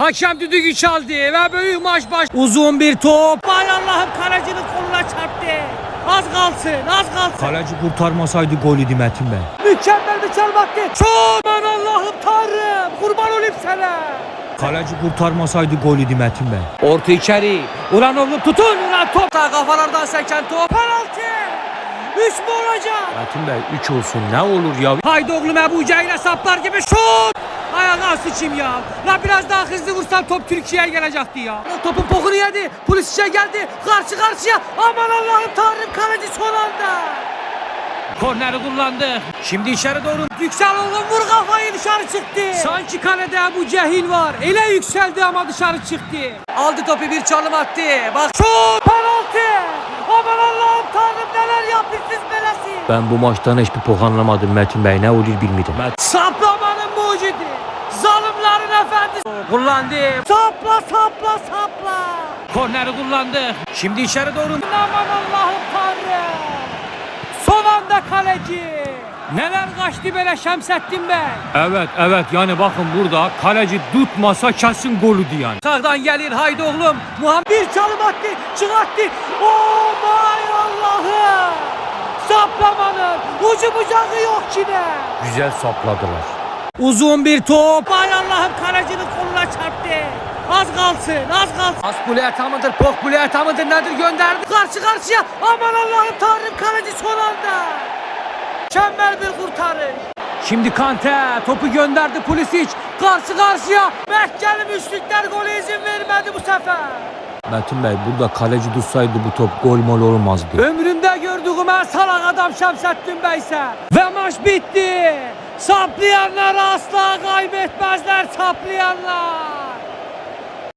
Hakem düdüğü çaldı ve büyük maç baş. Uzun bir top. Ay Allah'ım kalecinin koluna çarptı. Az kalsın, az kalsın. Kaleci kurtarmasaydı gol idi Metin Bey. Mükemmel bir çalmaktı. Çok aman Allah'ım Tanrım. Kurban olayım sana. Kaleci kurtarmasaydı gol idi Metin Bey. Orta içeri. Ulan oğlum tutun ulan top. Sağ kafalardan seken top. Penaltı. Üç mü olacak? Metin Bey 3 olsun ne olur ya. Haydi oğlum Ebu Cehil'e saplar gibi şut. Ayağına sıçayım ya. La biraz daha hızlı vursan top Türkiye'ye gelecekti ya. Topun pokunu yedi. Polis işe geldi. Karşı karşıya. Aman Allah'ım Tanrım kaleci son anda. Korneri kullandı. Şimdi içeri doğru. Yüksel oğlum vur kafayı dışarı çıktı. Sanki kalede Ebu Cehil var. Ele yükseldi ama dışarı çıktı. Aldı topu bir çalım attı. Bak şut. Penaltı. Aman Allah'ım Tanrım neler yaptı siz belası. Ben bu maçtan hiçbir pok anlamadım Metin Bey ne olur bilmedim. Mucidi. Efendisi. Kullandı. Sapla sapla sapla. Korneri kullandı. Şimdi içeri doğru. Aman Allah'ım Tanrım. Son anda kaleci. Neler kaçtı böyle Şemsettin Bey. Evet evet yani bakın burada kaleci tutmasa kesin golüdü yani. Sağdan gelir haydi oğlum. Muhammed bir çalım attı. Çıkarttı. Oh my Allah'ım. Saplamanın ucu bucağı yok yine. Güzel sapladılar. Uzun bir top. Ay Allah'ım kalecinin koluna çarptı. Az kalsın, az kalsın. Az buleta mıdır, pok buleta mıdır nedir gönderdi. Karşı karşıya. Aman Allah'ım Tanrım kaleci son anda. Mükemmel bir kurtarış. Şimdi Kante topu gönderdi Pulisic. Karşı karşıya. Mekkeli müşrikler gole izin vermedi bu sefer. Metin Bey burada kaleci tutsaydı bu top gol mol olmazdı. Ömrümde gördüğüm en salak adam Şemsettin Beyse. Ve maç bitti. Saplayanlar asla kaybetmezler saplayanlar.